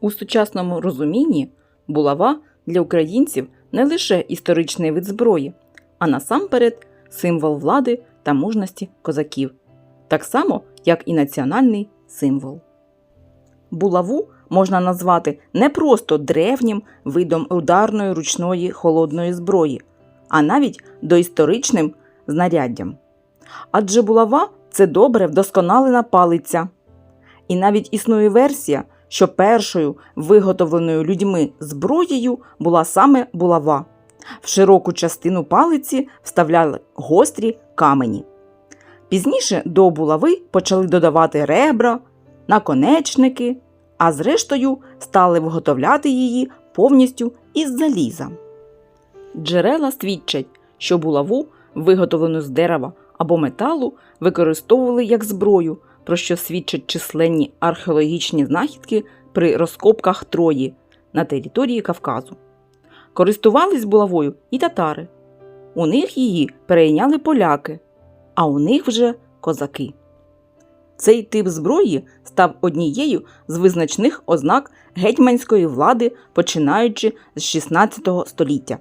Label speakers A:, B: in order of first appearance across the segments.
A: У сучасному розумінні булава для українців не лише історичний вид зброї, а насамперед символ влади та мужності козаків, так само, як і національний символ. Булаву можна назвати не просто древнім видом ударної ручної холодної зброї, а навіть доісторичним знаряддям. Адже булава це добре вдосконалена палиця. І навіть існує версія, що першою виготовленою людьми зброєю була саме булава. В широку частину палиці вставляли гострі камені. Пізніше до булави почали додавати ребра, наконечники, а зрештою стали виготовляти її повністю із заліза. Джерела свідчать, що булаву, виготовлену з дерева або металу, використовували як зброю, про що свідчать численні археологічні знахідки при розкопках Трої на території Кавказу. Користувались булавою і татари. У них її перейняли поляки, а у них вже козаки. Цей тип зброї став однією з визначних ознак гетьманської влади, починаючи з 16 століття.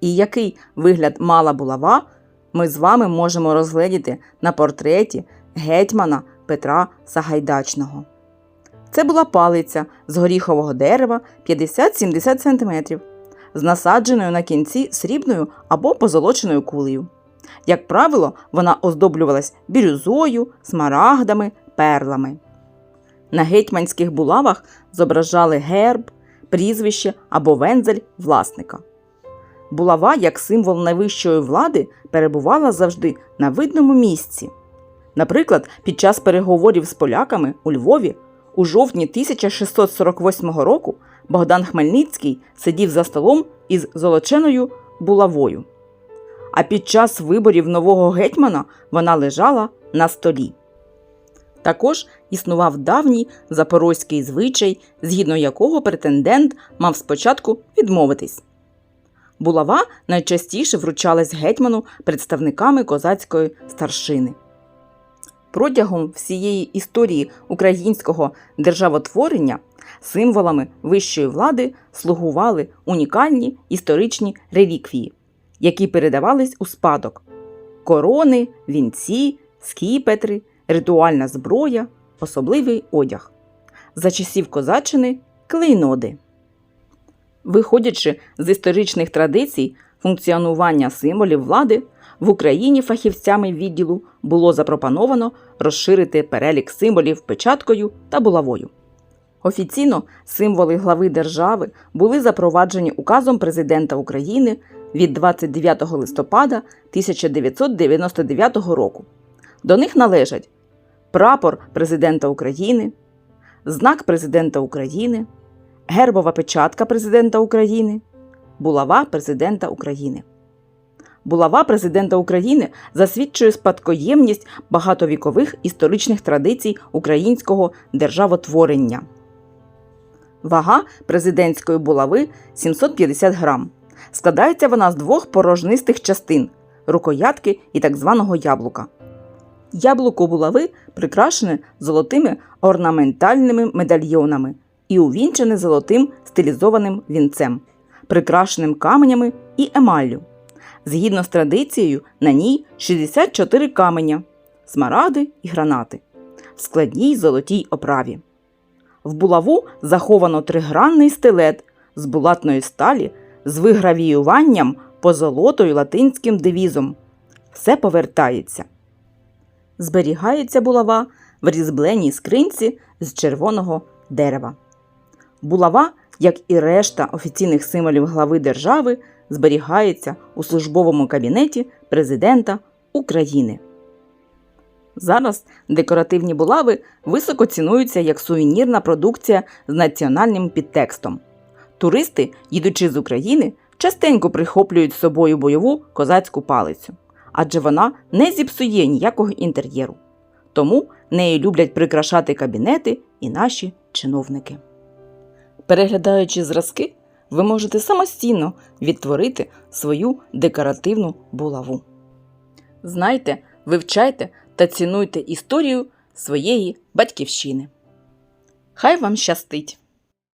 A: І який вигляд мала булава, ми з вами можемо розгледіти на портреті гетьмана Петра Сагайдачного. Це була палиця з горіхового дерева 50-70 см, з насадженою на кінці срібною або позолоченою кулею. Як правило, вона оздоблювалась бірюзою, смарагдами, перлами. На гетьманських булавах зображали герб, прізвище або вензель власника. Булава, як символ найвищої влади, перебувала завжди на видному місці. Наприклад, під час переговорів з поляками у Львові у жовтні 1648 року Богдан Хмельницький сидів за столом із золоченою булавою. А під час виборів нового гетьмана вона лежала на столі. Також існував давній запорозький звичай, згідно якого претендент мав спочатку відмовитись. Булава найчастіше вручалась гетьману представниками козацької старшини. Протягом всієї історії українського державотворення символами вищої влади слугували унікальні історичні реліквії, які передавались у спадок: корони, вінці, скіпетри, ритуальна зброя, особливий одяг. За часів козаччини клейноди. Виходячи з історичних традицій функціонування символів влади, в Україні фахівцями відділу було запропоновано розширити перелік символів печаткою та булавою. Офіційно символи глави держави були запроваджені указом президента України від 29 листопада 1999 року. До них належать прапор президента України, знак президента України, гербова печатка президента України, булава президента України. Булава президента України засвідчує спадкоємність багатовікових історичних традицій українського державотворення. Вага президентської булави 750 грам. Складається вона з двох порожнистих частин рукоятки і так званого яблука. Яблуко булави прикрашене золотими орнаментальними медальйонами і увінчене золотим стилізованим вінцем, прикрашеним каменями і емаллю. Згідно з традицією, на ній 64 каменя, смаради і гранати в складній золотій оправі. В булаву заховано тригранний стилет з булатної сталі з вигравіюванням позолотою латинським девізом. Все повертається. Зберігається булава в різьбленій скринці з червоного дерева. Булава, як і решта офіційних символів глави держави, зберігається у службовому кабінеті президента України. Зараз декоративні булави високо цінуються як сувенірна продукція з національним підтекстом. Туристи, їдучи з України, частенько прихоплюють з собою бойову козацьку палицю, адже вона не зіпсує ніякого інтер'єру. Тому нею люблять прикрашати кабінети і наші чиновники. Переглядаючи зразки, ви можете самостійно відтворити свою декоративну булаву. Знайте, вивчайте та цінуйте історію своєї батьківщини. Хай вам щастить!